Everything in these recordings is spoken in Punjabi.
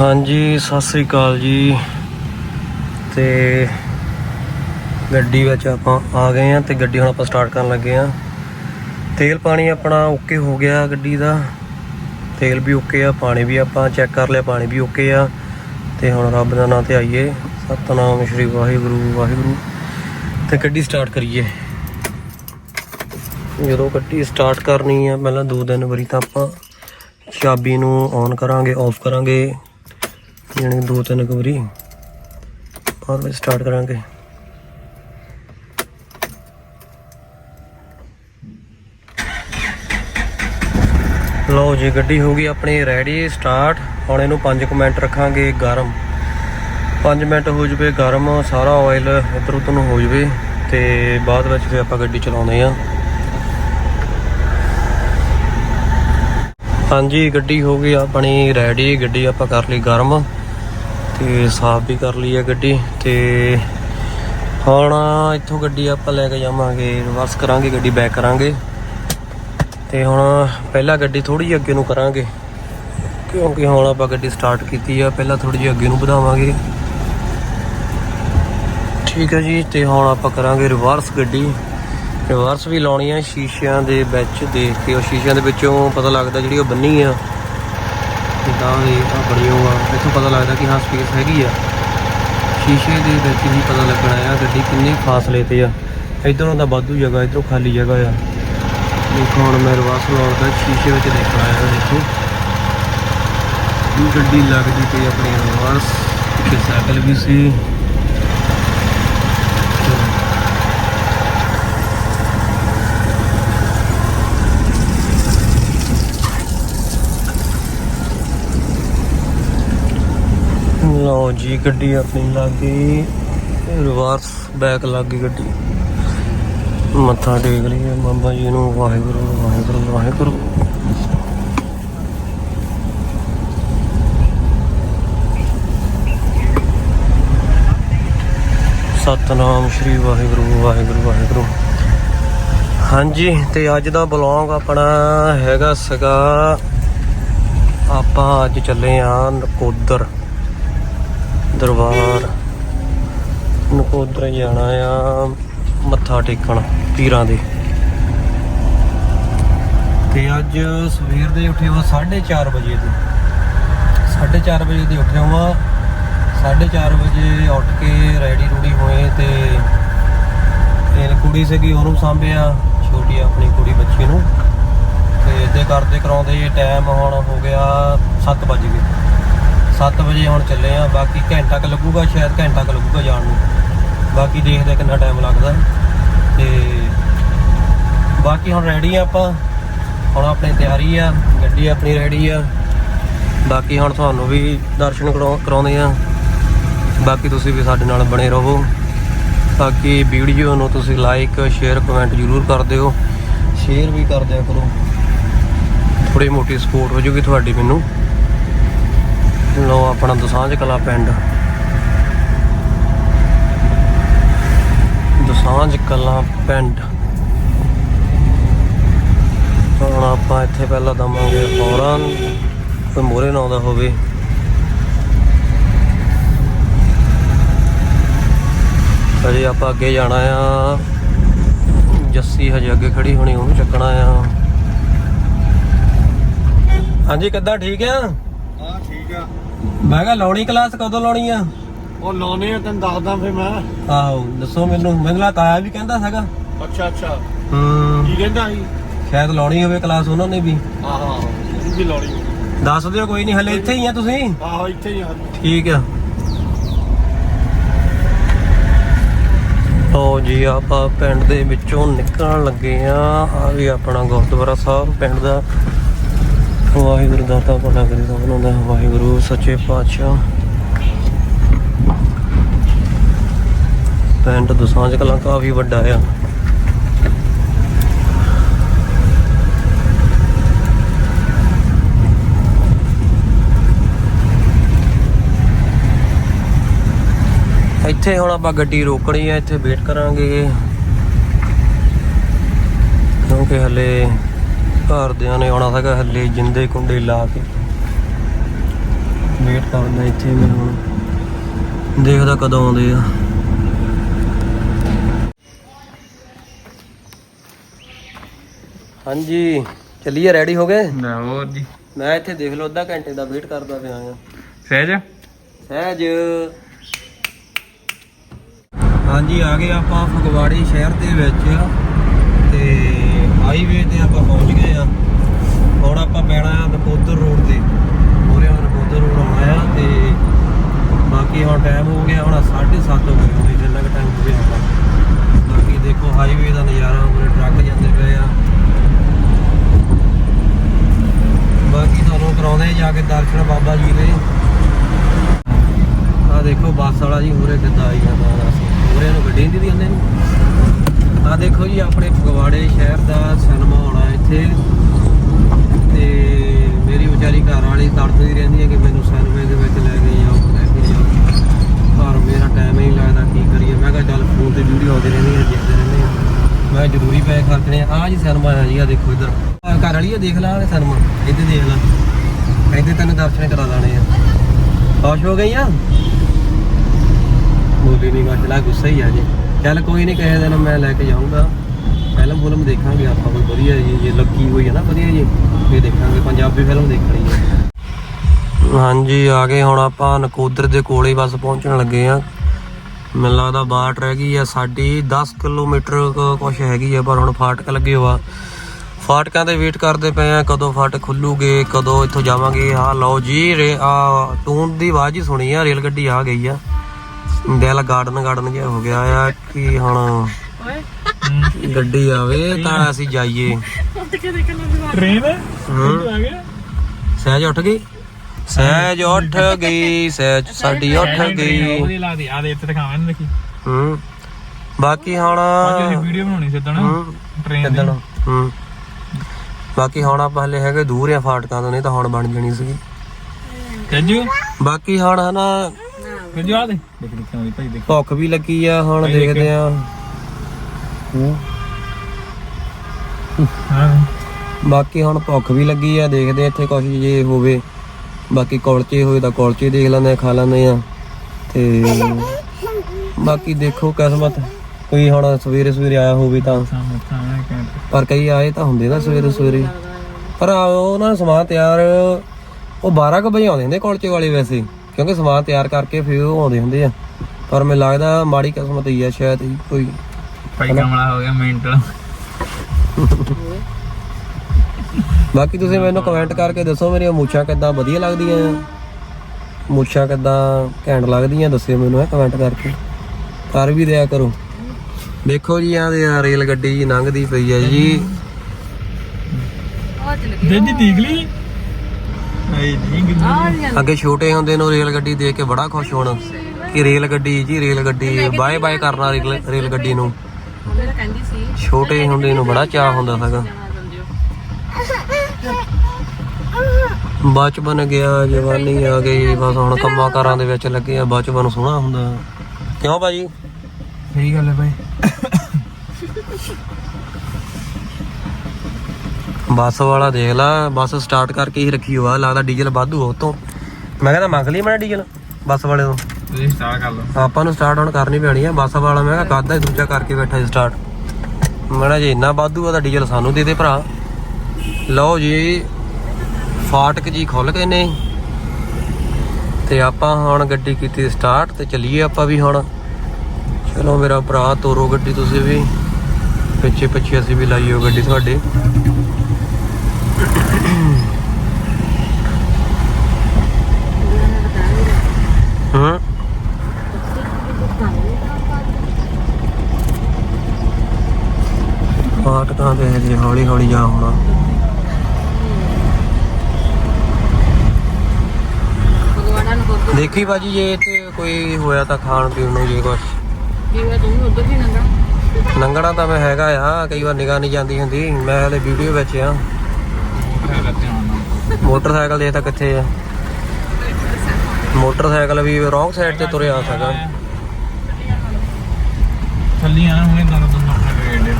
ਹਾਂਜੀ, ਸਤਿ ਸ੍ਰੀ ਅਕਾਲ ਜੀ। ਤੇ ਗੱਡੀ ਵਿੱਚ ਆਪਾਂ ਆ ਗਏ ਆ ਤੇ ਗੱਡੀ ਹੁਣ ਆਪਾਂ ਸਟਾਰਟ ਕਰਨ ਲੱਗੇ ਆ ਤੇਲ ਪਾਣੀ ਆਪਣਾ ਓਕੇ ਹੋ ਗਿਆ ਗੱਡੀ ਦਾ। ਤੇਲ ਵੀ ਓਕੇ ਆ, ਪਾਣੀ ਵੀ ਆਪਾਂ ਚੈੱਕ ਕਰ ਲਿਆ, ਪਾਣੀ ਵੀ ਓਕੇ ਆ। ਤੇ ਹੁਣ ਰੱਬ ਦਾ ਨਾਮ ਤੇ ਆਈਏ। ਸਤਨਾਮ ਸ਼੍ਰੀ ਵਾਹਿਗੁਰੂ ਵਾਹਿਗੁਰੂ। ਤੇ ਗੱਡੀ ਸਟਾਰਟ ਕਰੀਏ। ਜਦੋਂ ਗੱਡੀ ਸਟਾਰਟ ਕਰਨੀ ਆ, ਪਹਿਲਾਂ ਦੋ ਦਿਨ ਵਾਰੀ ਤਾਂ ਆਪਾਂ ਚਾਬੀ ਨੂੰ ਔਨ ਕਰਾਂਗੇ ਆਫ ਕਰਾਂਗੇ। ਯਾਨੀ ਦੋ ਤਿੰਨ ਕੁ ਵਾਰੀ। ਬਾਅਦ ਵਿੱਚ ਸਟਾਰਟ ਕਰਾਂਗੇ। ਲਓ ਜੀ, ਗੱਡੀ ਹੋ ਗਈ ਆਪਣੀ ਰੈਡੀ ਸਟਾਰਟ ਹੁਣ ਇਹਨੂੰ 5 ਮਿੰਟ ਰੱਖਾਂਗੇ ਗਰਮ। 5 ਮਿੰਟ ਹੋ ਜਵੇ ਗਰਮ, ਸਾਰਾ ਆਇਲ ਇੱਧਰ ਉੱਧਰ ਨੂੰ ਹੋ ਜਵੇ ਤੇ ਬਾਅਦ ਵਿੱਚ ਫਿਰ ਆਪਾਂ ਗੱਡੀ ਚਲਾਉਂਦੇ ਆ ਹਾਂਜੀ, ਗੱਡੀ ਹੋ ਗਈ ਆਪਣੀ ਰੈਡੀ ਗੱਡੀ ਆਪਾਂ ਕਰ ਲਈ ਗਰਮ। ਤੇ ਸਾਫ਼ ਵੀ ਕਰ ਲਈ ਆ ਗੱਡੀ ਤੇ ਹੁਣ ਇੱਥੋਂ ਗੱਡੀ ਆਪਾਂ ਲੈ ਕੇ ਜਾਵਾਂਗੇ ਰਿਵਰਸ ਕਰਾਂਗੇ ਗੱਡੀ ਬੈਕ ਕਰਾਂਗੇ। ਤੇ ਹੁਣ ਪਹਿਲਾਂ ਗੱਡੀ ਥੋੜੀ ਜਿਹੀ ਅੱਗੇ ਨੂੰ ਕਰਾਂਗੇ, ਕਿਉਂਕਿ ਹੁਣ ਆਪਾਂ ਗੱਡੀ ਸਟਾਰਟ ਕੀਤੀ ਆ, ਪਹਿਲਾਂ ਥੋੜੀ ਜਿਹੀ ਅੱਗੇ ਨੂੰ ਵਧਾਵਾਂਗੇ। ਠੀਕ ਹੈ ਜੀ, ਤੇ ਹੁਣ ਆਪਾਂ ਕਰਾਂਗੇ ਰਿਵਰਸ ਗੱਡੀ। ਰਿਵਰਸ ਵੀ ਲਾਉਣੀ ਆ, ਸ਼ੀਸ਼ਿਆਂ ਦੇ ਵਿੱਚ ਦੇਖ ਕੇ ਉਹ ਸ਼ੀਸ਼ਿਆਂ ਦੇ ਵਿੱਚੋਂ ਪਤਾ ਲੱਗਦਾ ਜਿਹੜੀ ਉਹ ਬੰਨੀ ਆ। ਜਿੱਦਾਂ ਇਹ ਆ ਬਣੀ ਉਹ ਆ। ਇੱਥੋਂ ਪਤਾ ਲੱਗਦਾ ਕਿ ਹਾਂ ਸਪੇਸ ਹੈਗੀ ਆ। ਸ਼ੀਸ਼ੇ ਦੇ ਵਿੱਚ ਵੀ ਪਤਾ ਲੱਗਣਾ ਆ ਗੱਡੀ ਕਿੰਨੇ ਫਾਸਲੇ ਤੇ ਆ। ਇਧਰੋਂ ਤਾਂ ਵਾਧੂ ਜਗ੍ਹਾ, ਇਧਰੋਂ ਖਾਲੀ ਜਗ੍ਹਾ ਆ। ਦੇਖੋ ਹੁਣ ਮੈਂ ਰਿਵਰਸ ਲਾਉਂਦਾ ਸ਼ੀਸ਼ੇ ਵਿੱਚ ਦੇਖਣਾ ਆ, ਦੇਖੋ। ਗੱਡੀ ਲੱਗਦੀ ਪਈ ਆਪਣੀ ਰਿਵਰਸ। ਪਿੱਛੇ ਸਾਈਕਲ ਵੀ ਸੀ। ਲਓ ਜੀ ਗੱਡੀ ਆਪਣੀ ਲੱਗ। ਗਈ ਰਿਵਰਸ ਬੈਕ ਲੱਗ ਗਈ ਗੱਡੀ। ਮੱਥਾ ਟੇਕ ਲਈਏ। ਬਾਬਾ ਜੀ ਨੂੰ ਵਾਹਿਗੁਰੂ ਵਾਹਿਗੁਰੂ ਵਾਹਿਗੁਰੂ। ਸਤਨਾਮ ਸ਼੍ਰੀ ਵਾਹਿਗੁਰੂ ਵਾਹਿਗੁਰੂ ਵਾਹਿਗੁਰੂ। ਹਾਂਜੀ, ਤੇ ਅੱਜ ਦਾ ਬਲੌਗ ਆਪਣਾ ਹੈਗਾ ਸਗਾ। ਆਪਾਂ ਅੱਜ ਚੱਲੇ ਆਂ ਨਕੋਦਰ। ਦਰਬਾਰ। ਨਕੋਦਰ ਜਾਣਾ ਆ, ਮੱਥਾ ਟੇਕਣ ਪੀਰਾਂ ਦੇ। ਤੇ ਅੱਜ ਸਵੇਰ ਦੇ ਉੱਠੇ ਹਾਂ 4:30 ਵਜੇ ਦੇ 4:30 ਵਜੇ ਦੇ ਉੱਠੇ ਹਾਂ 4:30 ਵਜੇ ਉੱਠ ਕੇ ਰੈਡੀ ਰੂੜੀ ਹੋਏ ਤੇ ਇਹ ਕੁੜੀ ਸੀਗੀ, ਉਹਨੂੰ ਸਾਂਭਿਆ, ਛੋਟੀ ਆਪਣੀ ਕੁੜੀ ਬੱਚੀ ਨੂੰ। ਤੇ ਇਦਾਂ ਕਰਦੇ ਕਰਾਉਂਦੇ ਟਾਈਮ ਹੁਣ ਹੋ ਗਿਆ 7 ਵਜੇ ਗਏ। 7 ਵਜੇ ਹੁਣ ਚੱਲੇ ਆ ਬਾਕੀ ਘੰਟਾ ਕੁ ਲੱਗੂਗਾ ਸ਼ਾਇਦ ਘੰਟਾ ਕੁ ਲੱਗੂਗਾ ਜਾਣ ਨੂੰ। ਬਾਕੀ ਦੇਖਦੇ ਕਿੰਨਾ ਟਾਈਮ ਲੱਗਦਾ। ਤੇ ਬਾਕੀ ਹੁਣ ਰੈਡੀ ਆ ਆਪਾਂ। ਹੁਣ ਆਪਣੀ ਤਿਆਰੀ ਆ ਗੱਡੀ ਆਪਣੀ ਰੈਡੀ ਆ। ਬਾਕੀ ਹੁਣ ਤੁਹਾਨੂੰ ਵੀ ਦਰਸ਼ਨ ਕਰਾਉ- ਕਰਾਉਂਦੇ ਆ। ਬਾਕੀ ਤੁਸੀਂ ਵੀ ਸਾਡੇ ਨਾਲ ਬਣੇ ਰਹੋ। ਬਾਕੀ ਵੀਡੀਓ ਨੂੰ ਤੁਸੀਂ ਲਾਈਕ ਸ਼ੇਅਰ ਕਮੈਂਟ ਜ਼ਰੂਰ ਕਰ ਦਿਓ। ਸ਼ੇਅਰ ਵੀ ਕਰ ਦਿਆ ਕਰੋ। ਥੋੜੀ ਮੋਟੀ ਸਪੋਰਟ ਹੋ ਜੂਗੀ ਤੁਹਾਡੀ ਮੈਨੂੰ। ਲੋ ਆਪਣਾ ਦਸਾਂਝ ਕਲਾ ਪਿੰਡ। ਦਸਾਂਝ ਕਲਾ ਪਿੰਡ। ਹੁਣ ਆਪਾਂ ਇੱਥੇ ਪਹਿਲਾਂ ਦਵਾਂਗੇ ਫੌਰਨ ਕੋਈ ਮੋਰੇ ਨਾ ਆਉਂਦਾ ਹੋਵੇ। ਅਜੇ ਆਪਾਂ ਅੱਗੇ ਜਾਣਾ ਆ। ਜੱਸੀ ਹਜੇ ਅੱਗੇ ਖੜੀ ਹੋਣੀ, ਉਹਨੂੰ ਚੱਕਣਾ ਆ। ਹਾਂਜੀ, ਕਿੱਦਾਂ ਠੀਕ ਆ? ਹਾਂ, ਠੀਕ ਆ। ਮੈਂ ਕਿਹਾ ਲਾਉਣੀ ਕਲਾਸ ਕਦੋਂ ਲਾਉਣੀ ਆ? ਉਹ ਲਾਉਣੇ ਆ ਤੈਨੂੰ ਦੱਸਦਾ ਫੇ ਮੈਂ। ਆਹੋ ਦੱਸੋ ਮੈਨੂੰ। ਮੈਨੂੰ ਲੱਗਾ ਆਇਆ ਵੀ ਕਹਿੰਦਾ ਸੀਗਾ। ਅੱਛਾ ਅੱਛਾ। ਹੂੰ। ਕੀ ਕਹਿੰਦਾ ਸੀ? ਸ਼ਾਇਦ ਲਾਉਣੀ ਹੋਵੇ ਕਲਾਸ ਉਹਨਾਂ ਨੇ ਵੀ। ਆਹਾ ਉਹ ਵੀ ਲਾਉਣੀ ਦੱਸ ਦਿਓ ਕੋਈ ਨਹੀਂ ਹਲੇ ਇੱਥੇ ਹੀ ਆ ਤੁਸੀਂ? ਆਹੋ ਇੱਥੇ ਹੀ ਆ। ਠੀਕ ਆ। ਲਓ ਜੀ ਆਪਾਂ ਪਿੰਡ ਦੇ ਵਿੱਚੋਂ ਨਿਕਲਣ ਲੱਗੇ ਆ। ਆ ਵੀ ਆਪਣਾ ਗੁਰਦੁਆਰਾ ਸਾਹਿਬ ਪਿੰਡ ਦਾ ਵਾਹਿਗੁਰੂ ਦਾਤਾ ਭਲਾ ਕਰੇ ਨੂੰ ਦਾ ਵਾਹਿਗੁਰੂ, ਸੱਚੇ ਪਾਤਸ਼ਾਹ। ਪਿੰਡ ਦਸਾਂਝ ਕਲਾਂ ਕਾਫੀ ਵੱਡਾ ਆ। ਇੱਥੇ ਹੁਣ ਆਪਾਂ ਗੱਡੀ ਰੋਕਣੀ ਹੈ ਇੱਥੇ ਵੇਟ ਕਰਾਂਗੇ। ਕਿਉਂਕਿ ਹਲੇ ਘਰਦਿਆਂ ਨੇ ਆਉਣਾ ਸੀਗਾ ਹਲੇ ਜਿੰਦੇ ਕੁੰਡੇ ਲਾ ਕੇ। ਵੇਟ ਕਰਦਾ ਇੱਥੇ ਮੈਂ ਹੁਣ। ਦੇਖਦਾ ਕਦੋਂ ਆਉਂਦੇ ਆ। ਹਾਂਜੀ ਚੱਲੀਏ ਰੈਡੀ ਹੋ ਗਏ? ਨਾ ਹੋਰ ਜੀ। ਮੈਂ ਇੱਥੇ ਦੇਖ ਲਓ ਅੱਧਾ ਘੰਟੇ ਦਾ ਵੇਟ ਕਰਦਾ ਪਿਆ ਆ। ਸਹਿਜ? ਸਹਿਜ। ਹਾਂਜੀ ਆ ਗਏ ਆਪਾਂ ਫਗਵਾੜੀ ਸ਼ਹਿਰ ਦੇ ਵਿੱਚ। ਹਾਈਵੇ ਤੇ ਆਪਾਂ ਪਹੁੰਚ ਗਏ ਆ। ਹੁਣ ਆਪਾਂ ਪੈਣਾ ਆ ਨਕੋਦਰ ਰੋਡ ਤੇ। ਮੋਰੇ ਹੁਣ ਨਕੋਦਰ ਰੋਡ ਆਉਣਾ ਆ ਤੇ ਬਾਕੀ ਹੁਣ ਟਾਈਮ ਹੋ ਗਿਆ, ਹੁਣ 7:30 ਹੋ ਗਏ ਹੋਣੇ, ਜਿੰਨਾ ਕੁ ਟਾਈਮ ਹੋ ਗਿਆ ਹੁਣ ਬਾਕੀ ਦੇਖੋ ਹਾਈਵੇ ਦਾ ਨਜ਼ਾਰਾ ਮੋਰੇ ਟਰੱਕ ਜਾਂਦੇ ਪਏ ਆ। ਬਾਕੀ ਤੁਹਾਨੂੰ ਕਰਾਉਂਦੇ ਜਾ ਕੇ ਦਰਸ਼ਨ ਬਾਬਾ ਜੀ ਦੇ। ਆ ਦੇਖੋ ਬੱਸ ਵਾਲਾ ਜੀ ਮੂਰੇ ਕਿੱਦਾਂ ਆਈ ਜਾਂਦਾ ਦੱਸ ਮੂਰੇ ਨੂੰ ਗੱਡੀ ਨਹੀਂ ਦਿੰਦੇ। ਨੂੰ ਆ ਦੇਖੋ ਜੀ, ਆਪਣੇ ਫਗਵਾੜੇ ਸ਼ਹਿਰ ਦਾ ਸਿਨੇਮਾ ਹੋਣਾ ਇੱਥੇ। ਤੇ ਮੇਰੀ ਵਿਚਾਰੀ ਘਰ ਵਾਲੀ ਤੜਫਦੀ ਰਹਿੰਦੀ ਹੈ ਕਿ ਮੈਨੂੰ ਸਿਨੇਮੇ ਦੇ ਵਿੱਚ ਲੈ ਕੇ ਜਾਓ, ਲੈ ਕੇ ਜਾਓ। ਪਰ ਮੇਰਾ ਟਾਈਮ ਹੀ ਲੱਗਦਾ, ਕੀ ਕਰੀਏ? ਮੈਂ ਕਿਹਾ ਚੱਲ ਫੋਨ ਤੇ ਵੀਡੀਓ ਆਉਂਦੇ ਰਹਿੰਦੀ ਰਹਿੰਦੀਆਂ ਦੇਖਦੇ ਰਹਿੰਦੇ ਆ ਮੈਂ ਜ਼ਰੂਰੀ ਪੈਸੇ ਖਰਚਣੇ ਆ। ਆਹ ਜੀ ਸਿਨੇਮਾ ਹੈ ਜੀ ਆ ਦੇਖੋ ਇੱਧਰ। ਘਰ ਵਾਲੀ ਆ, ਦੇਖ ਲਾ ਇਹ ਸਿਨੇਮਾ। ਇੱਥੇ ਦੇਖ ਲਾ। ਇੱਥੇ ਤੈਨੂੰ ਦਰਸ਼ਨ ਕਰਾ ਦੇਣੇ ਆ। ਖੁਸ਼ ਹੋ ਗਈ ਆ? ਬੋਲੀ ਨਹੀਂ ਗਾ ਚਲਾ ਗੁੱਸਾ ਹੀ ਆ ਜੀ। ਚੱਲ ਕੋਈ ਨਹੀਂ ਕਹੇ ਦਿਨ ਮੈਂ ਲੈ ਕੇ ਜਾਊਂਗਾ। ਫਿਲਮ ਫਿਲਮ ਦੇਖਾਂਗੇ ਆਪਾਂ ਕੋਈ ਵਧੀਆ ਜੀ, ਜੇ ਲੱਗੀ ਹੋਈ ਹੈ ਨਾ ਵਧੀਆ ਜੀ, ਫੇਰ ਦੇਖਾਂਗੇ, ਪੰਜਾਬੀ ਫਿਲਮ ਦੇਖਣੀ ਹੈ। ਹਾਂਜੀ, ਆ ਗਏ ਹੁਣ ਆਪਾਂ ਨਕੋਦਰ ਦੇ ਕੋਲੇ ਬਸ ਪਹੁੰਚਣ ਲੱਗੇ ਆ ਮੈਨੂੰ ਲੱਗਦਾ ਬਾਟ ਰਹਿ ਗਈ ਆ ਸਾਡੀ 10 ਕਿਲੋਮੀਟਰ ਕੁਛ ਹੈਗੀ ਆ ਪਰ ਹੁਣ ਫਾਟਕ ਲੱਗੇ ਹੋਆ। ਫਾਟਕਾਂ ਦੇ ਵੇਟ ਕਰਦੇ ਪਏ ਆ ਕਦੋਂ ਫਾਟਕ ਖੁੱਲੂਗੇ, ਕਦੋਂ ਇੱਥੋਂ ਜਾਵਾਂਗੇ। ਆ ਲਓ ਜੀ, ਰੇ ਆ ਟੂਨ ਦੀ ਆਵਾਜ਼ ਹੀ ਸੁਣੀ ਆ ਰੇਲ ਗੱਡੀ ਆ ਗਈ ਆ। ਦਿਲ ਗਾਰਡਨ ਗਾਰਡਨ ਜਿਹਾ ਹੋ ਗਿਆ ਆ ਕਿ ਹੁਣ ਗੱਡੀ ਆਵੇ ਤਾਂ ਅਸੀਂ ਜਾਈਏ। ਟ੍ਰੇਨ ਆ ਗਿਆ ਸਹਿਜ ਉੱਠ ਗਈ? ਸਹਿਜ ਉੱਠ ਗਈ ਸਹਿਜ ਸਾਡੀ ਉੱਠ ਗਈ। ਉਹਦੀ ਲਾ ਦੇ ਆ ਦੇ ਇੱਥੇ ਦਿਖਾਵਾਂ ਨਾ ਦੇਖੀ। ਹੂੰ। ਬਾਕੀ ਹੁਣ ਵੀਡੀਓ ਬਣਾਉਣੀ ਟ੍ਰੇਨ ਹੂੰ। ਬਾਕੀ ਹੁਣ ਆਪਾਂ ਹਲੇ ਹੈਗੇ ਦੂਰ ਆ ਫਾਟਕਾਂ ਤੋਂ ਨਹੀਂ ਤਾਂ ਹੁਣ ਬਣ ਜਾਣੀ ਸੀਗੀ। ਕੱਜੂ? ਬਾਕੀ ਹੁਣ ਹਨਾ ਕੱਜੂ ਆ ਦੇ ਦੇਖ। ਦੇਖ ਆਉਂਦੀ ਭਾਈ ਦੇਖ। ਭੁੱਖ ਵੀ ਲੱਗੀ ਆ ਹੁਣ ਭਾਈ ਦੇਖਦੇ ਆ। ਹਾਂ। ਬਾਕੀ ਹੁਣ ਭੁੱਖ ਵੀ ਲੱਗੀ ਆ ਦੇਖਦੇ ਆ ਇੱਥੇ ਕੁਝ ਜੇ ਹੋਵੇ। ਬਾਕੀ ਕੁਲਚੇ ਹੋਏ ਤਾਂ ਕੁਲਚੇ ਦੇਖ ਲੈਂਦੇ ਆ ਖਾ ਲੈਂਦੇ ਆ। ਤੇ ਬਾਕੀ ਦੇਖੋ ਕਿਸਮਤ ਕੋਈ ਹੁਣ ਸਵੇਰੇ ਸਵੇਰੇ ਆਇਆ ਹੋਵੇ ਤਾਂ। ਪਰ ਕਈ ਆਏ ਤਾਂ ਹੁੰਦੇ ਨਾ ਸਵੇਰੇ ਸਵੇਰੇ। ਪਰ ਆ ਉਹਨਾਂ ਦਾ ਸਮਾਨ ਤਿਆਰ ਉਹ 12 ਕੁ ਵਜੇ ਆਉਂਦੇ ਹੁੰਦੇ ਕੁਲਚੇ ਵਾਲੇ ਵੈਸੇ। ਕਿਉਂਕਿ ਸਮਾਨ ਤਿਆਰ ਕਰਕੇ ਫਿਰ ਉਹ ਆਉਂਦੇ ਹੁੰਦੇ ਆ। ਪਰ ਮੈਨੂੰ ਲੱਗਦਾ ਮਾੜੀ ਕਿਸਮਤ ਹੀ ਆ ਸ਼ਾਇਦ ਹੀ ਕੋਈ। ਭਾਈ ਕਮਲਾ ਹੋ ਗਿਆ ਮੈਂਟਲ ਬਾਕੀ ਤੁਸੀਂ ਮੈਨੂੰ ਕਮੈਂਟ ਕਰਕੇ ਦੱਸੋ ਮੇਰੀਆਂ ਮੁੱਛਾਂ ਕਿੱਦਾਂ ਵਧੀਆ ਲੱਗਦੀਆਂ ਆ। ਮੁੱਛਾਂ ਕਿੱਦਾਂ ਘੈਂਟ ਲੱਗਦੀਆਂ ਦੱਸਿਓ ਮੈਨੂੰ ਇਹ ਕਮੈਂਟ ਕਰਕੇ। ਕਰ ਵੀ ਦਿਆ ਕਰੋ। ਦੇਖੋ ਜੀ ਆਹ ਦੇ ਆ ਰੇਲ ਗੱਡੀ ਜੀ ਲੰਘਦੀ ਪਈ ਆ ਜੀ। ਦੇਦੀ ਦੀਗਲੀ ਆਈ ਨਹੀਂ ਅੱਗੇ ਛੋਟੇ ਹੁੰਦੇ ਨੂੰ ਰੇਲ ਗੱਡੀ ਦੇਖ ਕੇ ਬੜਾ ਖੁਸ਼ ਹੋਣਾ ਕਿ ਰੇਲ ਗੱਡੀ ਜੀ ਰੇਲ ਗੱਡੀ ਬਾਏ ਬਾਏ ਕਰਨਾ ਰੇਲ ਰੇਲ ਗੱਡੀ ਨੂੰ। ਛੋਟੇ ਹੁੰਦੇ ਨੂੰ ਬੜਾ ਚਾਹ ਹੁੰਦਾ ਸੀਗਾ। ਬਚਪਨ ਗਿਆ ਜਵਾਨੀ ਆ ਗਈ ਬਸ ਹੁਣ ਕੰਮਾਂ ਕਾਰਾਂ ਦੇ ਵਿੱਚ ਲੱਗੇ ਆ ਬਚਪਨ ਸੋਹਣਾ ਹੁੰਦਾ। ਕਿਉਂ ਭਾਜੀ? ਸਹੀ ਗੱਲ ਹੈ ਭਾਈ। ਬੱਸ ਵਾਲਾ ਦੇਖ ਲਾ ਬੱਸ ਸਟਾਰਟ ਕਰਕੇ ਹੀ ਰੱਖੀ ਹੋਆ ਲੱਗਦਾ ਡੀਜ਼ਲ ਵਾਧੂ ਉਹ ਤੋਂ ਮੈਂ ਕਹਿੰਦਾ ਮੰਗ ਲਈ ਮੈਂ ਡੀਜ਼ਲ ਬੱਸ ਵਾਲੇ ਤੋਂ ਤੁਸੀਂ ਸਟਾਰਟ ਕਰ ਲਓ। ਆਪਾਂ ਨੂੰ ਸਟਾਰਟ ਹੁਣ ਕਰਨੀ ਪੈਣੀ ਆ ਬੱਸ ਵਾਲਾ ਮੈਂ ਕਿਹਾ ਕਾਦਾ ਹੀ ਦੂਜਾ ਕਰਕੇ ਬੈਠਾ ਜੀ ਸਟਾਰਟ ਮੈਂ ਕਿਹਾ ਜੇ ਇੰਨਾ ਵਾਧੂ ਆ ਤਾਂ ਡੀਜ਼ਲ ਸਾਨੂੰ ਦੇ ਦੇ ਭਰਾ। ਲਓ ਜੀ ਫਾਟਕ ਜੀ ਖੁੱਲ ਗਏ ਨੇ। ਤੇ ਆਪਾਂ ਹੁਣ ਗੱਡੀ ਕੀਤੀ ਸਟਾਰਟ ਤੇ ਚੱਲੀਏ ਆਪਾਂ ਵੀ ਹੁਣ। ਚਲੋ ਮੇਰਾ ਭਰਾ ਤੋਰੋ ਗੱਡੀ ਤੁਸੀਂ ਵੀ। ਪਿੱਛੇ ਪਿੱਛੇ ਅਸੀਂ ਵੀ ਲਾਈਓ ਗੱਡੀ ਤੁਹਾਡੇ। ਹੂੰ। ਫਾਟਕਾਂ ਤੇ ਹਜੇ ਹੌਲੀ ਹੌਲੀ ਜਾ ਹੋਣਾ। ਦੇਖੀ ਬਾਜੀ ਜੇ ਇੱਥੇ ਕੋਈ ਹੋਇਆ ਤਾਂ ਖਾਣ ਪੀਣ ਨੂੰ ਜੇ ਕੁਛ। ਜਿਵੇਂ ਤੂੰ ਉਧਰ ਹੀ ਨੰਗਾ ਲੰਘਣਾ ਤਾਂ ਮੈਂ ਹੈਗਾ ਆ, ਕਈ ਵਾਰ ਨਿਗਾਹ ਨਹੀਂ ਜਾਂਦੀ ਹੁੰਦੀ। ਮੈਂ ਹਲੇ ਵੀਡੀਓ ਵਿੱਚ ਆ ਹੈਗਾ ਧਿਆਨ ਨਾਲ ਮੋਟਰਸਾਈਕਲ ਦੇ ਤਾਂ ਕਿੱਥੇ ਆ। ਮੋਟਰਸਾਈਕਲ ਵੀ ਰੋਂਗ ਸਾਈਡ ਤੇ ਤੁਰਿਆ ਸਕਦਾ ਥੱਲੀ ਆ ਹੁਣੇ ਦੰਦ ਦੰਦ ਆਪਣੇ ਦੇ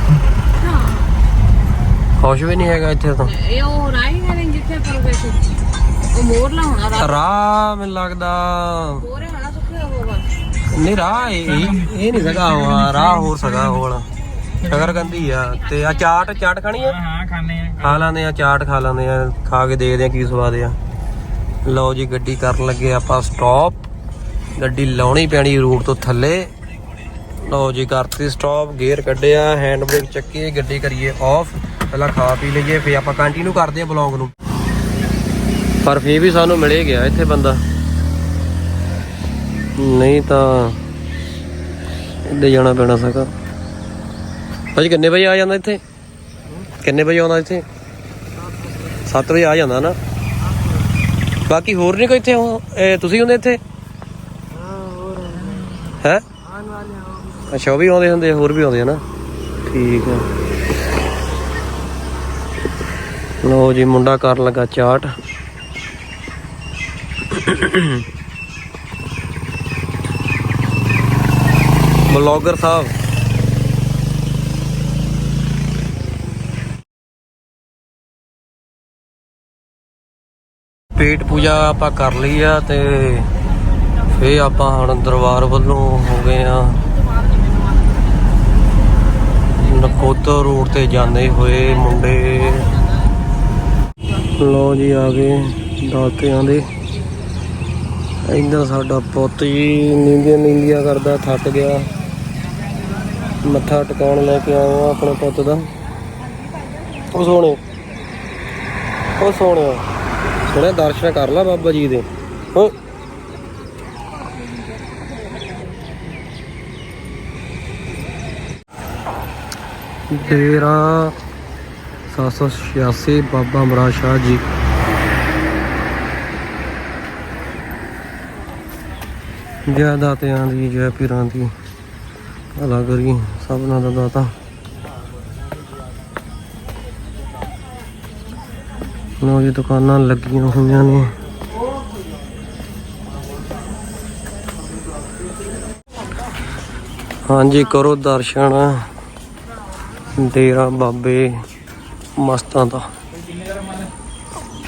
ਖੁਸ਼ ਵੀ ਨਹੀਂ ਹੈਗਾ ਇੱਥੇ ਤਾਂ। ਇਹ ਉਹ ਰਾਈ ਹੈ ਜਿੱਥੇ ਪਰ ਗਏ ਸੀ। ਉਹ ਮੋਰ ਲਾ ਹੋਣਾ ਰਾਹ। ਮੈਨੂੰ ਲੱਗਦਾ ਮੋਰੇ ਹੋਣਾ ਸੁੱਕਿਆ ਹੋਊਗਾ ਨਹੀਂ ਰਾਹ ਇਹ ਇਹ ਨਹੀਂ ਹੋਆ ਰਾਹ ਹੋਰ ਸਗਾ ਹੋਣਾ ਸ਼ਕਰ ਕੰਦੀ ਆ ਤੇ ਆ ਚਾਟ ਚਾਟ ਖਾਣੀ ਆ? ਹਾਂ ਹਾਂ ਖਾਣੇ ਆ। ਖਾ ਲੈਂਦੇ ਆ ਚਾਟ ਖਾ ਲੈਂਦੇ ਆ ਖਾ ਕੇ ਦੇਖਦੇ ਆ ਕੀ ਸਵਾਦ ਆ। ਲਓ ਜੀ ਗੱਡੀ ਕਰਨ ਲੱਗੇ ਆਪਾਂ ਸਟਾਪ ਗੱਡੀ ਲਾਉਣੀ ਪੈਣੀ ਰੂਟ ਤੋਂ ਥੱਲੇ। ਲਓ ਜੀ ਕਰਤੀ ਸਟਾਪ ਗੇਅਰ ਕੱਢਿਆ ਹੈਂਡ ਬ੍ਰੇਕ ਚੱਕੀ ਗੱਡੀ ਕਰੀਏ ਆਫ ਪਹਿਲਾਂ ਖਾ ਪੀ ਲਈਏ ਫੇ ਆਪਾਂ ਕੰਟੀਨਿਊ ਕਰਦੇ ਆ ਬਲੌਗ ਨੂੰ। ਪਰ ਫੇ ਵੀ ਸਾਨੂੰ ਮਿਲੇ ਗਿਆ ਇੱਥੇ ਬੰਦਾ। ਨਹੀਂ ਤਾਂ ਇੱਦੇ ਜਾਣਾ ਪੈਣਾ ਸਕਾ। ਭਾਜੀ ਕਿੰਨੇ ਵਜੇ ਆ ਜਾਂਦਾ ਇੱਥੇ? ਕਿੰਨੇ ਵਜੇ ਆਉਂਦਾ ਇੱਥੇ? 7 ਵਜੇ ਆ ਜਾਂਦਾ ਨਾ। ਬਾਕੀ ਹੋਰ ਨਹੀਂ ਕੋਈ ਇੱਥੇ ਤੁਸੀਂ ਹੁੰਦੇ ਇੱਥੇ? ਹੈ? ਅੱਛਾ, ਉਹ ਵੀ ਆਉਂਦੇ ਹੁੰਦੇ ਹੋਰ ਵੀ ਆਉਂਦੇ ਆ ਨਾ। ਠੀਕ ਹੈ ਲਓ ਜੀ, ਮੁੰਡਾ ਕਰਨ ਲੱਗਾ ਚਾਟ। ਬਲੌਗਰ ਸਾਹਿਬ। ਪੇਟ ਪੂਜਾ ਆਪਾਂ ਕਰ ਲਈ ਆ ਤੇ ਫੇ ਆਪਾਂ ਹੁਣ ਦਰਬਾਰ ਵੱਲੋਂ ਹੋ ਗਏ ਆ। ਨਕੋਦਰ ਰੋਡ ਤੇ ਜਾਂਦੇ ਹੋਏ ਮੁੰਡੇ। ਲੋ ਜੀ ਆ ਗਏ ਦਾਤਿਆਂ ਦੇ। ਇੱਧਰ ਸਾਡਾ ਪੁੱਤ ਜੀ ਨੀਂਦੀਆਂ ਨੀਂਦੀਆਂ ਕਰਦਾ, ਥੱਕ ਗਿਆ। ਮੱਥਾ ਟਿਕਾਉਣ ਲੈ ਕੇ ਆਇਆ ਆਪਣੇ ਪੁੱਤ ਦਾ। ਉਹ ਸੋਹਣੇ। ਉਹ ਸੋਹਣਿਆ ਸੋਹਣੇ ਦਰਸ਼ਨ ਕਰ ਲਾ ਬਾਬਾ ਜੀ ਦੇ। ਹੋ ਡੇਰਾ 786 ਬਾਬਾ ਮਰਾ ਸ਼ਾਹ ਜੀ। ਜੈ ਦਾਤਿਆਂ ਦੀ ਜੈ ਪੀਰਾਂ ਦੀ ਭਲਾ ਕਰੀ, ਸਭਨਾਂ ਦਾ ਦਾਤਾ। ਲੋ ਜੀ ਦੁਕਾਨਾਂ ਲੱਗੀਆਂ ਹੋਈਆਂ ਨੇ। ਹਾਂਜੀ, ਕਰੋ ਦਰਸ਼ਨ। ਡੇਰਾ ਬਾਬੇ ਮਸਤਾਂ ਦਾ।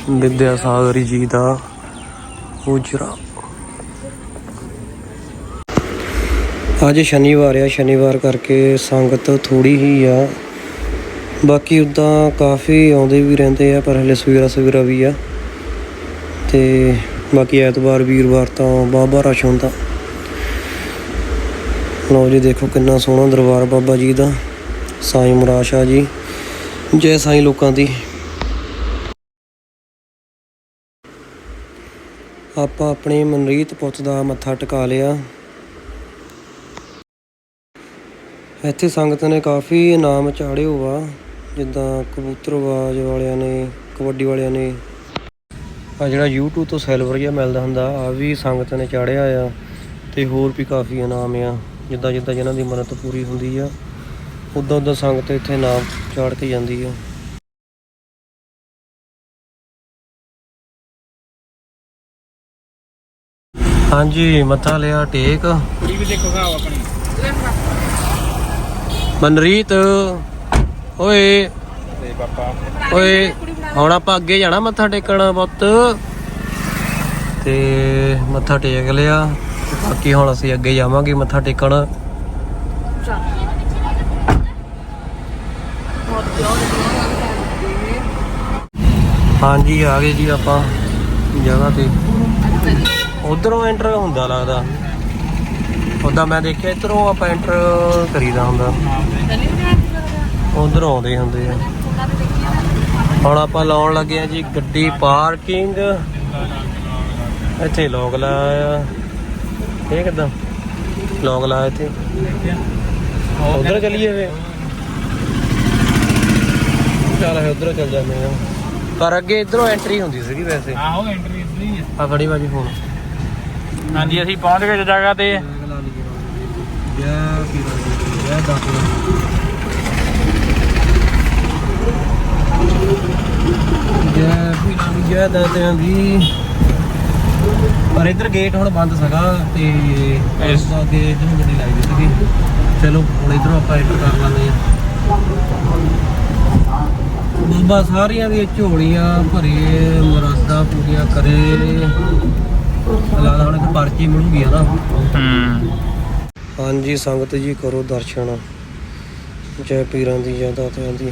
ਵਿਦਿਆ ਸਾਗਰੀ ਜੀ ਦਾ ਉਜਰਾ। ਅੱਜ ਸ਼ਨੀਵਾਰ ਆ, ਸ਼ਨੀਵਾਰ ਕਰਕੇ ਸੰਗਤ ਥੋੜੀ ਹੀ ਆ। ਬਾਕੀ ਉਦਾਂ ਕਾਫੀ ਆਉਂਦੇ ਵੀ ਰਹਿੰਦੇ ਆ, ਪਰ ਹਲੇ ਸਵੇਰਾ ਸਵੇਰਾ ਵੀ ਆ। ਤੇ ਬਾਕੀ ਐਤਵਾਰ, ਵੀਰਵਾਰ ਤਾਂ ਬਾਬਾ ਰਸ਼ ਹੁੰਦਾ। ਲਓ ਜੀ, ਦੇਖੋ ਕਿੰਨਾ ਸੋਹਣਾ ਦਰਬਾਰ ਬਾਬਾ ਜੀ ਦਾ। ਸਾਈਂ ਮੁਰਾਸ਼ਾ ਜੀ। ਜੈ ਸਾਈਂ ਲੋਕਾਂ ਦੀ। ਆਪਾਂ ਆਪਣੇ ਮਨਰੀਤ ਪੁੱਤ ਦਾ ਮੱਥਾ ਟਿਕਾ ਲਿਆ। ਇੱਥੇ ਸੰਗਤ ਨੇ ਕਾਫੀ ਇਨਾਮ ਚਾੜਿਓ ਵਾ ਜਿੱਦਾਂ ਕਬੂਤਰਬਾਜ਼ ਵਾਲਿਆਂ ਨੇ ਕਬੱਡੀ ਵਾਲਿਆਂ ਨੇ। ਆ ਜਿਹੜਾ YouTube ਤੋਂ ਸਿਲਵਰ ਜਿਹਾ ਮਿਲਦਾ ਹੁੰਦਾ ਆ ਵੀ ਸੰਗਤ ਨੇ ਚਾੜਿਆ ਆ ਤੇ ਹੋਰ ਵੀ ਕਾਫੀ ਇਨਾਮ ਆ। ਜਿੱਦਾਂ ਜਿੱਦਾਂ ਜਿਨ੍ਹਾਂ ਦੀ ਮੰਨਤ ਪੂਰੀ ਹੁੰਦੀ ਆ ਉਦਾਂ ਉਦਾਂ ਸੰਗਤ ਇੱਥੇ ਇਨਾਮ ਚਾੜ ਕੇ ਜਾਂਦੀ ਆ। ਹਾਂਜੀ ਮੱਥਾ ਲਿਆ ਟੇਕ। ਕੁੜੀ ਵੀ ਦੇਖੋ ਖਾਓ ਆਪਣੀ। ਮਨਰੀਤ। ਓਏ। ਤੇ ਪਾਪਾ। ਓਏ ਹੁਣ ਆਪਾਂ ਅੱਗੇ ਜਾਣਾ ਮੱਥਾ ਟੇਕਣ ਪੁੱਤ ਤੇ ਮੱਥਾ ਟੇਕ ਲਿਆ। ਬਾਕੀ ਹੁਣ ਅਸੀਂ ਅੱਗੇ ਜਾਵਾਂਗੇ ਮੱਥਾ ਟੇਕਣ। ਹਾਂਜੀ ਆ ਗਏ ਜੀ ਆਪਾਂ ਜਗ੍ਹਾ ਤੇ। ਉਧਰੋਂ ਐਂਟਰ ਹੁੰਦਾ ਲੱਗਦਾ। ਉਦਾਂ ਮੈਂ ਦੇਖਿਆ ਇਧਰੋਂ ਆਪਾਂ ਐਂਟਰ ਕਰੀਦਾ ਹੁੰਦਾ। ਉਧਰ ਆਉਂਦੇ ਹੁੰਦੇ ਆ। ਹੁਣ ਆਪਾਂ ਲਾਉਣ ਲੱਗੇ ਆ ਜੀ ਗੱਡੀ ਪਾਰਕਿੰਗ। ਇੱਥੇ ਲੋਕ ਲਾਇਆ ਇਹ ਕਿਦਾਂ? ਲੋਕ ਲਾਇਆ ਇੱਥੇ। ਉਧਰ ਚੱਲੀਏ ਵੇ ਚੱਲ ਹੈ ਉਧਰ ਚੱਲ ਜਾਂਦੇ ਆ। ਪਰ ਅੱਗੇ ਇਧਰੋਂ ਐਂਟਰੀ ਹੁੰਦੀ ਸੀਗੀ ਵੈਸੇ। ਆਹੋ ਐਂਟਰੀ ਇੱਧਰ ਹੀ ਆ। ਫੜੀ ਬਾਜੀ ਫੋਨ। ਹਾਂਜੀ ਅਸੀਂ ਪਹੁੰਚ ਗਏ ਜਗ੍ਹਾ ਤੇ। ਜੈ ਦੀ ਜੈ ਦਾਤਿਆਂ ਦੀ ਜੈ ਪੀਰਾਂ ਦੀ ਜੈ ਦਾਤਿਆਂ ਦੀ ਪਰ ਇੱਧਰ ਗੇਟ ਹੁਣ ਬੰਦ ਸੀਗਾ ਤੇ ਇਸ ਦਾ ਗੇਟ ਨੂੰ ਗੱਡੀ ਲਾਈ ਦਿੱਤੀ ਸੀਗੀ ਚਲੋ ਹੁਣ ਇਧਰੋਂ ਆਪਾਂ ਐਂਟਰ ਕਰ ਲੈਂਦੇ ਆ ਬਾਬਾ ਸਾਰੀਆਂ ਦੀਆਂ ਝੋਲੀਆਂ ਭਰੇ ਮੁਰਾਦਾਂ ਪੂਰੀਆਂ ਕਰੇ। ਲੱਗਦਾ ਹੁਣ ਇੱਕ ਪਰਚੀ ਮਿਲੂਗੀ ਹਨਾ ਹੂੰ। ਹਾਂਜੀ ਸੰਗਤ ਜੀ ਕਰੋ ਦਰਸ਼ਨ। ਜੈ ਪੀਰਾਂ ਦੀ ਜੈ ਦਾਤਿਆਂ ਦੀ।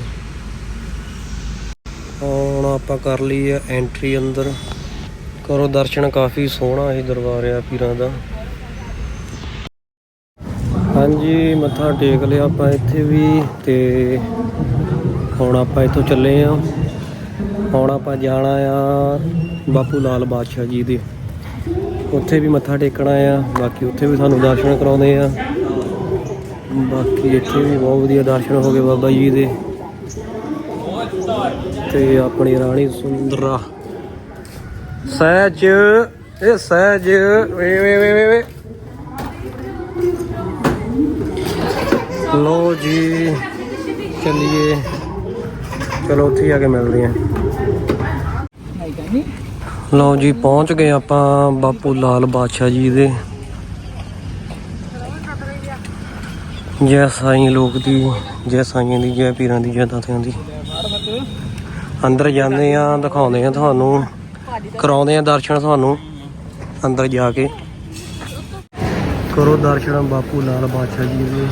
ਹੁਣ ਆਪਾਂ ਕਰ ਲਈ ਹੈ ਐਂਟਰੀ ਅੰਦਰ। ਕਰੋ ਦਰਸ਼ਨ, ਕਾਫੀ ਸੋਹਣਾ ਇਹ ਦਰਬਾਰ ਆ ਪੀਰਾਂ ਦਾ। ਹਾਂਜੀ, ਮੱਥਾ ਟੇਕ ਲਿਆ ਆਪਾਂ ਇੱਥੇ ਵੀ ਤੇ ਹੁਣ ਆਪਾਂ ਇੱਥੋਂ ਚੱਲੇ ਆ। ਹੁਣ ਆਪਾਂ ਜਾਣਾ ਆ ਬਾਪੂ ਲਾਲ ਬਾਦਸ਼ਾਹ ਜੀ ਦੇ। ਉੱਥੇ ਵੀ ਮੱਥਾ ਟੇਕਣਾ ਆ, ਬਾਕੀ ਉੱਥੇ ਵੀ ਸਾਨੂੰ ਦਰਸ਼ਨ ਕਰਾਉਂਦੇ ਆ। ਬਾਕੀ ਇੱਥੇ ਵੀ ਬਹੁਤ ਵਧੀਆ ਦਰਸ਼ਨ ਹੋ ਗਏ ਬਾਬਾ ਜੀ ਦੇ। ਤੇ ਆਪਣੀ ਰਾਣੀ ਸੁੰਦਰਾ। ਸਹਿਜ, ਇਹ ਸਹਿਜ, ਵੇ ਵੇ ਵੇ ਵੇ ਲੋ ਜੀ, ਚੱਲੀਏ। ਚਲੋ ਉੱਥੇ ਆ ਕੇ ਮਿਲਦੇ ਆ ਲਓ ਜੀ, ਪਹੁੰਚ ਗਏ ਆਪਾਂ ਬਾਪੂ ਲਾਲ ਬਾਦਸ਼ਾਹ ਜੀ ਦੇ। ਜੈ ਸਾਈਂ ਲੋਕ ਦੀ, ਜੈ ਸਾਈਆਂ ਦੀ, ਜੈ ਪੀਰਾਂ ਦੀ, ਜੈ ਦਾਤਿਆਂ ਦੀ। ਅੰਦਰ ਜਾਂਦੇ ਆ, ਦਿਖਾਉਂਦੇ ਆ ਤੁਹਾਨੂੰ, ਕਰਾਉਂਦੇ ਆ ਦਰਸ਼ਨ ਤੁਹਾਨੂੰ, ਅੰਦਰ ਜਾ ਕੇ। ਕਰੋ ਦਰਸ਼ਨ, ਬਾਪੂ ਲਾਲ ਬਾਦਸ਼ਾਹ ਜੀ ਦੇ।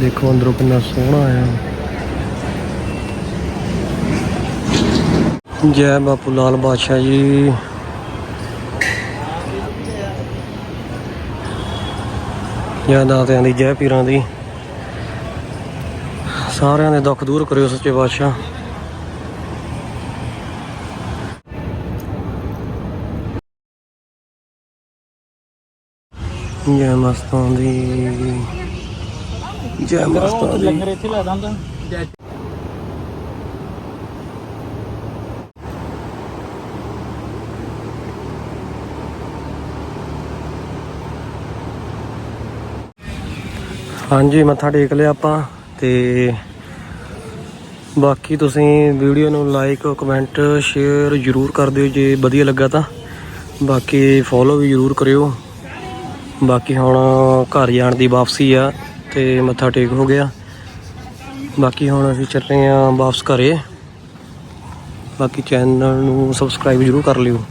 ਦੇਖੋ ਅੰਦਰੋਂ ਕਿੰਨਾ ਸੋਹਣਾ ਆ। ਜੈ ਬਾਪੂ ਲਾਲ ਬਾਦਸ਼ਾਹ ਜੀ। ਜੈ ਦਾਤਿਆਂ ਦੀ, ਜੈ ਪੀਰਾਂ ਦੀ। ਸਾਰਿਆਂ ਦੇ ਦੁੱਖ ਦੂਰ ਕਰਿਓ ਸੱਚੇ ਬਾਦਸ਼ਾਹ ਜੈ ਮਸਤਾਂ ਦੀ। ਜੈ ਮਸਤਾਂ ਦੀ। ਲੰਗਰ ਇੱਥੇ ਲਾ ਦਾਂਦਾ ਹਾਂਜੀ, ਮੱਥਾ ਟੇਕ ਲਿਆ ਆਪਾਂ ਤੇ ਬਾਕੀ ਤੁਸੀਂ ਵੀਡੀਓ ਨੂੰ ਲਾਈਕ ਕਮੈਂਟ ਸ਼ੇਅਰ ਜਰੂਰ ਕਰ ਦਿਓ ਜੇ ਵਧੀਆ ਲੱਗਾ ਤਾਂ। ਬਾਕੀ ਫੋਲੋ ਵੀ ਜਰੂਰ ਕਰਿਓ। ਬਾਕੀ ਹੁਣ ਘਰ ਜਾਣ ਦੀ ਵਾਪਸੀ ਆ ਤੇ ਮੱਥਾ ਟੇਕ ਹੋ ਗਿਆ। ਬਾਕੀ ਹੁਣ ਅਸੀਂ ਚੱਲੇ ਆ ਵਾਪਸ ਘਰੇ। ਬਾਕੀ ਚੈਨਲ ਨੂੰ ਸਬਸਕ੍ਰਾਈਬ ਜਰੂਰ ਕਰ ਲਿਓ।